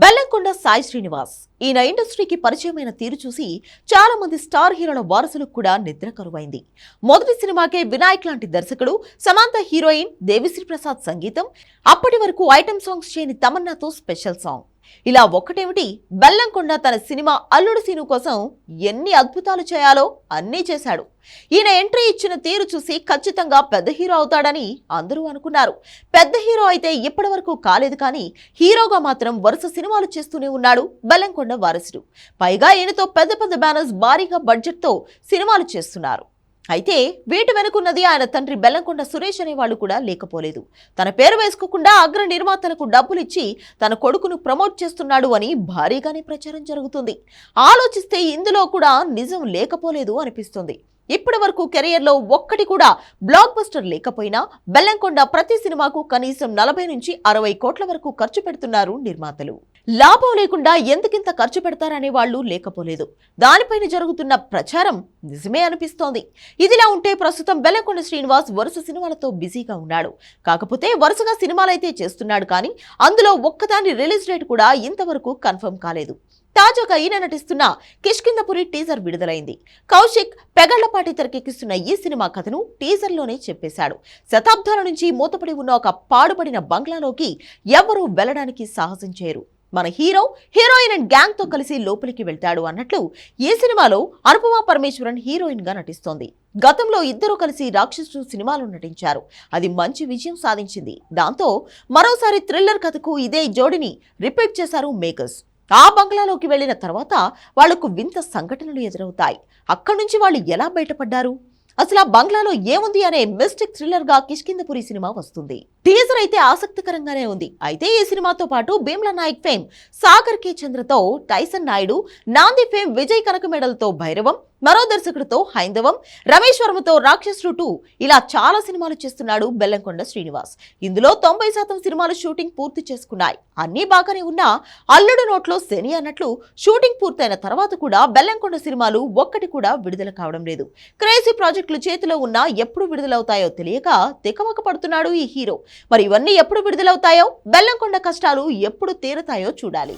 బెల్లంకొండ సాయి శ్రీనివాస్. ఈయన ఇండస్ట్రీకి పరిచయమైన తీరు చూసి చాలా మంది స్టార్ హీరోల వారసులకు కూడా నిద్ర కరువైంది. మొదటి సినిమాకే వినాయక్ లాంటి దర్శకుడు సమాంత హీరోయిన్ దేవిశ్రీ ప్రసాద్ సంగీతం అప్పటి వరకు ఐటమ్ సాంగ్స్ చేయని తమన్నాతో స్పెషల్ సాంగ్. ఇలా ఒక్కటేమిటి? బెల్లంకొండ తన సినిమా అల్లుడు సీను కోసం ఎన్ని అద్భుతాలు చేయాలో అన్నీ చేశాడు. ఈయన ఎంట్రీ ఇచ్చిన తీరు చూసి ఖచ్చితంగా పెద్ద హీరో అవుతాడని అందరూ అనుకున్నారు. పెద్ద హీరో అయితే ఇప్పటి వరకు కాలేదు కానీ హీరోగా మాత్రం వరుస సినిమాలు చేస్తూనే ఉన్నాడు బెల్లంకొండ వారసుడు. పైగా ఈయనతో పెద్ద పెద్ద బ్యానర్స్ భారీగా బడ్జెట్తో సినిమాలు చేస్తున్నారు. అయితే వీటి వెనుకున్నది ఆయన తండ్రి బెల్లంకొండ సురేష్ అనేవాళ్ళు కూడా లేకపోలేదు. తన పేరు వేసుకోకుండా అగ్ర నిర్మాతలకు డబ్బులిచ్చి తన కొడుకును ప్రమోట్ చేస్తున్నాడు అని భారీగానే ప్రచారం జరుగుతుంది. ఆలోచిస్తే ఇందులో కూడా నిజం లేకపోలేదు అనిపిస్తుంది. ఇప్పటి వరకు కెరియర్లో ఒక్కటి కూడా బ్లాక్ బస్టర్ లేకపోయినా బెల్లంకొండ ప్రతి సినిమాకు కనీసం నలభై నుంచి అరవై కోట్ల వరకు ఖర్చు పెడుతున్నారు నిర్మాతలు. లాభం లేకుండా ఎందుకింత ఖర్చు పెడతారనే వాళ్ళు లేకపోలేదు. దానిపైన జరుగుతున్న ప్రచారం నిజమే అనిపిస్తోంది. ఇదిలా ఉంటే ప్రస్తుతం బెల్లకొండ శ్రీనివాస్ వరుస సినిమాలతో బిజీగా ఉన్నాడు. కాకపోతే వరుసగా సినిమాలైతే చేస్తున్నాడు కానీ అందులో ఒక్కదాని రిలీజ్ డేట్ కూడా ఇంతవరకు కన్ఫర్మ్ కాలేదు. తాజాగా ఈయన నటిస్తున్న కిష్కిందపురి టీజర్ విడుదలైంది. కౌశిక్ పెగళ్ళపాటి తెరకెక్కిస్తున్న ఈ సినిమా కథను టీజర్లోనే చెప్పేశాడు. శతాబ్దాల నుంచి మూతపడి ఉన్న ఒక పాడుపడిన బంగ్లాలోకి ఎవరూ వెళ్ళడానికి సాహసం చేయరు. మన హీరో హీరోయిన్ అండ్ గ్యాంగ్తో కలిసి లోపలికి వెళ్తాడు అన్నట్లు ఈ సినిమాలో అనుపమ పరమేశ్వరన్ హీరోయిన్గా నటిస్తోంది. గతంలో ఇద్దరు కలిసి రాక్షసు సినిమాలో నటించారు. అది మంచి విజయం సాధించింది. దాంతో మరోసారి థ్రిల్లర్ కథకు ఇదే జోడిని రిపీట్ చేశారు మేకర్స్. ఆ బంగ్లాలోకి వెళ్ళిన తర్వాత వాళ్ళకు వింత సంఘటనలు ఎదురవుతాయి. అక్కడి నుంచి వాళ్ళు ఎలా బయటపడ్డారు? అసలు ఆ బంగ్లాలో ఏముంది అనే మిస్టిక్ థ్రిల్లర్గా కిష్కిందపురి సినిమా వస్తుంది. టీజర్ అయితే ఆసక్తికరంగానే ఉంది. అయితే ఈ సినిమాతో పాటు భీమ్లా నాయక్ ఫేమ్ సాగర్ కే చంద్రతో టైసన్ నాయుడు నాంది ఫేమ్ విజయ్ కనకమెడలతో భైరవం మరో దర్శకుడితో హైందవం రమేష్ వర్మతో రాక్షసుడు. టూ ఇలా చాలా సినిమాలు చేస్తున్నాడు బెల్లంకొండ శ్రీనివాస్. ఇందులో తొంభై శాతం సినిమాలు షూటింగ్ పూర్తి చేసుకున్నాయి. అన్నీ బాగానే ఉన్నా అల్లుడు నోట్లో శని అన్నట్లు షూటింగ్ పూర్తయిన తర్వాత కూడా బెల్లంకొండ సినిమాలు ఒక్కటి కూడా విడుదల కావడం లేదు. క్రేజీ ప్రాజెక్టులు చేతిలో ఉన్నా ఎప్పుడు విడుదలవుతాయో తెలియక తికమక పడుతున్నాడు ఈ హీరో. మరి ఇవన్నీ ఎప్పుడు విడుదలవుతాయో? బెల్లంకొండ కష్టాలు ఎప్పుడు తీరతాయో చూడాలి.